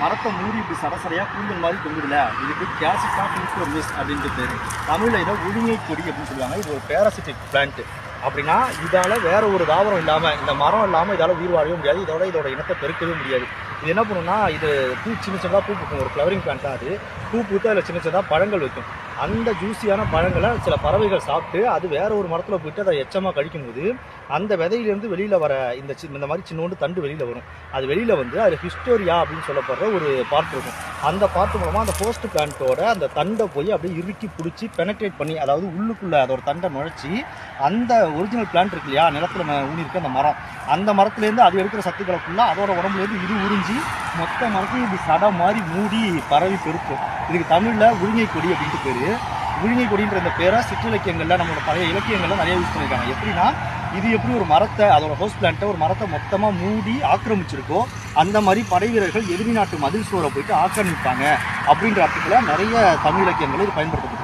மரத்தை மூடி இப்படி சரசரையாக கூந்தல் மாதிரி தொங்குதுல இதுக்கு கேசிட்டா மிஸ் அப்படின்ட்டு பேர். தமிழில் இதை உளிங்கை கொடி அப்படின்னு சொல்லுவாங்க. இது ஒரு பேராசிட்டிக் பிளான்ட்டு அப்படின்னா இதால் வேற ஒரு தாவரம் இல்லாமல் இந்த மரம் இல்லாமல் இதால் உயிர் வாழவே முடியாது. இதோட இதோட இனத்தை பெருக்கவே முடியாது. இது என்ன பண்ணுன்னா இது பூ சின்ன சின்னதாக பூ பூக்கும். ஒரு ஃப்ளவரிங் பிளான்ட் தான் அது. பூ பூத்து அதில் சின்ன சின்னதாக பழங்கள் வைக்கும். அந்த ஜூஸியான பழங்களை சில பறவைகள் சாப்பிட்டு அது வேற ஒரு மரத்தில் போயிட்டு அதை எச்சமாக கழிக்கும்போது அந்த விதையிலேருந்து வெளியில் வர இந்த சி இந்த மாதிரி சின்னோண்டு தண்டு வெளியில் வரும். அது வெளியில் வந்து அதில் ஹிஸ்டோரியா அப்படின்னு சொல்லப்படுற ஒரு பார்ட் இருக்கும். அந்த பார்ட் மூலமாக அந்த போஸ்ட் பிளான்ட்டோட அந்த தண்டை போய் அப்படியே இறுக்கி பிடிச்சி பெனட்ரேட் பண்ணி அதாவது உள்ளுக்குள்ளே அதோட தண்டை நுழைச்சி அந்த ஒரிஜினல் பிளான்ட் இருக்கு இல்லையா? நிலத்தில் ஊனி இருக்குது அந்த மரம். அந்த மரத்துலேருந்து அது எடுக்கிற சத்துக்களை ஃபுல்லாக அதோட உடம்புலேருந்து இது உறிஞ்சி மொத்த மரத்தையும் இப்படி சடை மாதிரி மூடி பரவி பெருக்கும். இதுக்கு தமிழில் உரிங்கை கொடி அப்படின்ட்டு பேர். உரிங்கை கொடின்ற இந்த பேரை சிற்றிலக்கியங்களில் நம்மளோட பழைய இலக்கியங்களில் நிறைய யூஸ் பண்ணியிருக்காங்க. எப்படின்னா இது எப்படி ஒரு மரத்தை அதோட ஹவுஸ் பிளான்ட்டை ஒரு மரத்தை மொத்தமாக மூடி ஆக்கிரமிச்சிருக்கோ அந்த மாதிரி படை வீரர்கள் எதிரி நாட்டு மதில் சோரை போயிட்டு ஆக்கிரமிப்பாங்க அப்படின்ற அர்த்தத்தில் நிறைய தமிழ் இலக்கியங்கள் இது பயன்படுத்தப்படும்